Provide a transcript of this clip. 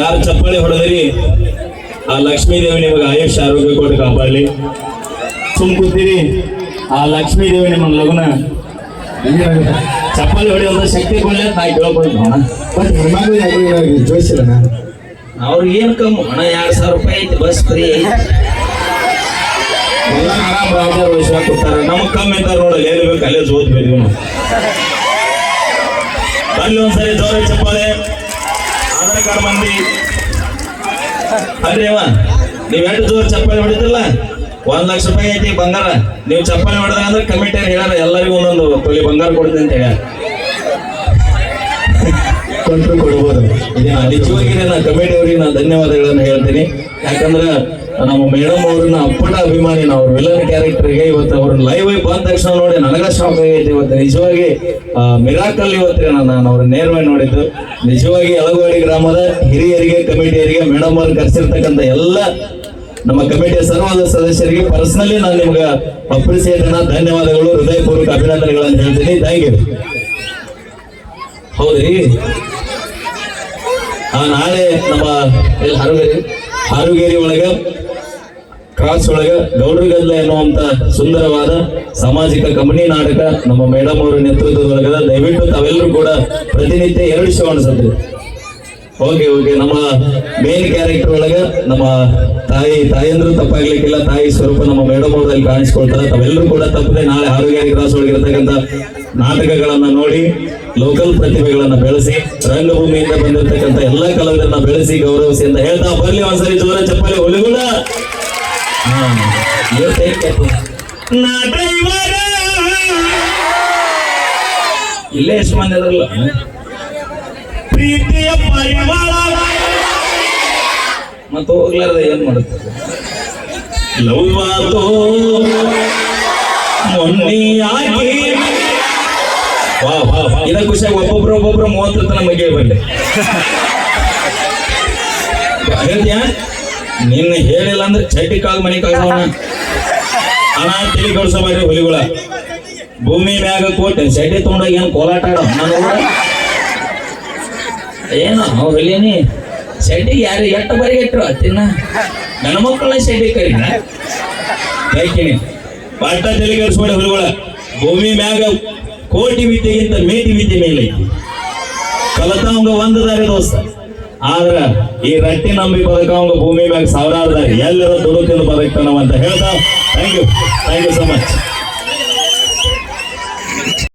ಯಾರು ಚಪ್ಪಾಳೆ ಹೊಡೆದ್ರಿ? ಆ ಲಕ್ಷ್ಮೀ ದೇವಿ ನಿಮಗೆ ಆಯುಷ್ ಆರೋಗ್ಯ ಕೊಟ್ಟು ಕಾಪಾಡಲಿ. ಸುಮ್ ಕೂತೀರಿ. ಆ ಲಕ್ಷ್ಮೀ ದೇವಿ ನಿಮ್ಮ ಲಗುನ? ಚಪ್ಪಾಳೆ ಹೊಡೆಯೋದ ಶಕ್ತಿ ಕೊಡ್ಲಿ ಅಂತ ನಾ ಕೇಳ್ಕೊಂಡು ಜೋಯಿಸಿಲ್ಲ ಅವ್ರಿಗೆ ಏನ್ ಕಮ್ಮಿ? ಹಣ ಎರಡ್ ಸಾವಿರ ರೂಪಾಯಿ ಐತಿ ಬಸ್ ಫ್ರೀ ಎಲ್ಲ ಆರಾಮ್ ಕೊಡ್ತಾರ. ನಮಗ್ ಕಮ್ಮಿ ಅಂತ ನೋಡಲ್ಲ ಎಲ್ಲಿ ಬೇಕು ಅಲ್ಲೇ ಜೋದ್ ಬೇಕು ಅಲ್ಲಿ ಒಂದ್ಸರಿ ಜೋರ ಚಪ್ಪಾಳೆ. ಕಾರ್ಡ್ ಮಂದಿ. ಅಲ್ರಿ ನೀವ್ ಎಷ್ಟು ಜೋರ್ ಚಪ್ಪಾಳೆ ಹೊಡಿತಿರಲ್ಲ? ಒಂದ್ ಲಕ್ಷ ರೂಪಾಯಿ ಐತಿ ಬಂಗಾರ. ನೀವು ಚಪ್ಪಾಳೆ ಹೊಡೆದ ಅಂದ್ರೆ ಕಮಿಟಿ ಹೇಳಾರ ಎಲ್ಲರಿಗೂ ಒಂದೊಂದು ತೊಲಿ ಬಂಗಾರ ಕೊಡ್ತೀನಿ ಅಂತ ಹೇಳ ಕೊಟ್ಟರು ಕೊಡ್ಬೋದು. ನಿಜವಾಗಿ ನಾ ಕಮಿಟಿ ಅವರಿಗೆ ನಾನು ಧನ್ಯವಾದಗಳನ್ನು ಹೇಳ್ತೀನಿ. ಯಾಕಂದ್ರೆ ನಮ್ಮ ಮೇಡಮ್ ಅವ್ರನ್ನ ಅಪ್ಪಟ ಅಭಿಮಾನಿ, ನಾವು ವಿಲನ್ ಕ್ಯಾರೆಕ್ಟರ್ಗೆ ಇವತ್ತು ಅವ್ರನ್ನ ಲೈವ್ ಆಗಿ ಬಂದ ತಕ್ಷಣ ನೋಡಿ ನನಗ ಶಾಕ್ ಆಗೈತೆ ಇವತ್ತು. ನಿಜವಾಗಿ ಮಿರಾಕಲ್ ಇವತ್ತು ನಾನು ಅವ್ರ ನೇರವಾಗಿ ನೋಡಿದ್ದು. ನಿಜವಾಗಿ ಯಲಗವಾಡಿ ಗ್ರಾಮದ ಹಿರಿಯರಿಗೆ, ಕಮಿಟಿಯರಿಗೆ, ಮೇಡಮ್ ಅವ್ರನ್ನ ಕರೆಸಿರ್ತಕ್ಕಂಥ ಎಲ್ಲ ನಮ್ಮ ಕಮಿಟಿಯ ಸರ್ವದ ಸದಸ್ಯರಿಗೆ ಪರ್ಸನಲಿ ನಾನು ನಿಮ್ಗೆ ಅಪ್ರಿಸಿಯೇಟ್ ಧನ್ಯವಾದಗಳು, ಹೃದಯಪೂರ್ವಕ ಅಭಿನಂದನೆಗಳನ್ನು ಹೇಳ್ತೀನಿ. ಥ್ಯಾಂಕ್ ಯು ಹೌದ್ರಿ? ನಾಳೆ ನಮ್ಮ ಹಾರುಗೇರಿ? ಒಳಗೆ ಒಳಗ ಕ್ರಾಸ್ ಒಳಗ ಗೌಡ್ರಗಲ್ಲ ಎನ್ನುವಂತ ಸುಂದರವಾದ ಸಾಮಾಜಿಕ ಕಂಪನಿ ನಾಟಕ ನಮ್ಮ ಮೇಡಮ್ ಅವರ ನೇತೃತ್ವದೊಳಗದ ದಯವಿಟ್ಟು ತಾವೆಲ್ಲರೂ ಕೂಡ ಪ್ರತಿನಿತ್ಯ ಎರಡು ಶೋ ಅನ್ಸುತ್ತೆ. ಓಕೆ ಓಕೆ ನಮ್ಮ ಮೇನ್ ಕ್ಯಾರೆಕ್ಟರ್ ಒಳಗ ನಮ್ಮ ತಾಯಿ, ತಾಯಂದ್ರು ತಪ್ಪಾಗ್ಲಿಕ್ಕಿಲ್ಲ, ತಾಯಿ ಸ್ವರೂಪ ನಮ್ಮ ಮೇಡಮ್ ಅವರಲ್ಲಿ ಕಾಣಿಸ್ಕೊಳ್ತಾರೆ. ತಾವೆಲ್ಲರೂ ಕೂಡ ತಪ್ಪದೆ ನಾಳೆ ಆರೋಗ್ಯ ಕ್ರಾಸ್ ಒಳಗಿರ್ತಕ್ಕಂಥ ನಾಟಕಗಳನ್ನ ನೋಡಿ ಲೋಕಲ್ ಪ್ರತಿಭೆಗಳನ್ನ ಬೆಳೆಸಿ, ರಂಗಭೂಮಿಯಿಂದ ಬಂದಿರತಕ್ಕಂಥ ಎಲ್ಲ ಕಲಾವಿದರನ್ನ ಬೆಳೆಸಿ ಗೌರವಿಸಿ ಅಂತ ಹೇಳ್ತಾ ಬರ್ಲಿ ಒಂದ್ಸರಿ ಜೋರ ಚಪ್ಪಾಳೆ ಹುಲಿಗುಳ ಇಲ್ಲೇ ಎಷ್ಟು ಮಂದಿ ಅದರಲ್ಲ ಪ್ರೀತಿಯ ಪರಿವಾರ. ಮತ್ತು ಹೋಗ್ಲಾರ್ದ ಏನ್ ಮಾಡುತ್ತೆ ಲವ್ ಆತೋ ಮೊನ್ನೆಯಾಗಿ. ವಾ ವಾ ವಾ. ಇದ ಖುಷಿಯಾಗಿ ಒಬ್ಬೊಬ್ರು ಒಬ್ಬೊಬ್ರು ಮೂವತ್ತು ತನ ಮಗ್ಗೆ ಬರಲಿ ಹೇಳ್ತೀಯ ನಿನ್ನ ಹೇಳಿಲ್ಲ ಅಂದ್ರೆ ಚಡ್ಡಿ ಕಾಲ್ ಮನೆ ಕಳ್ಸೋಣ ಹಣ ತಿಳಿ ಹುಲಿಗಳ. ಭೂಮಿ ಮ್ಯಾಗ ಕೊಟ್ಟೆ ಚಡ್ಡಿ ತಗೊಂಡೋಗಿ ಏನು ಕೋಲಾಟ ಆಡೋ ನಾನು ಏನು ಶೆಡ್ಡಿಗೆ ಯಾರು ಎಷ್ಟು ಬರಿ ಇಟ್ರು? ತಿನ್ನ ನನ್ನ ಮಕ್ಕಳ ಶೆಡ್ಡಿ ಕರಿ ಯಾಕಿನಿ ಪಟ್ಟ ತಲೆ ಕೆಡಿಸ್ಬೇಡ ಹುಡುಗಳ ಭೂಮಿ ಮ್ಯಾಗ ಕೋಟಿ ವಿದ್ಯೆಗಿಂತ ಮೇಟಿ ವಿದ್ಯೆ ಮೇಲೆ ಕಲತಾವಂಗ ಒಂದು ದಾರಿ ದೋಸ್ತ. ಆದ್ರ ಈ ರಟ್ಟಿ ನಂಬಿ ಬದುಕವಂಗ ಭೂಮಿ ಮ್ಯಾಗ ಸಾವಿರಾರು ದಾರಿ ಎಲ್ಲರ ದುಡುಕಿನ ಬದುಕ್ತಾನವ ಅಂತ ಹೇಳ್ತಾ. Thank you thank you so much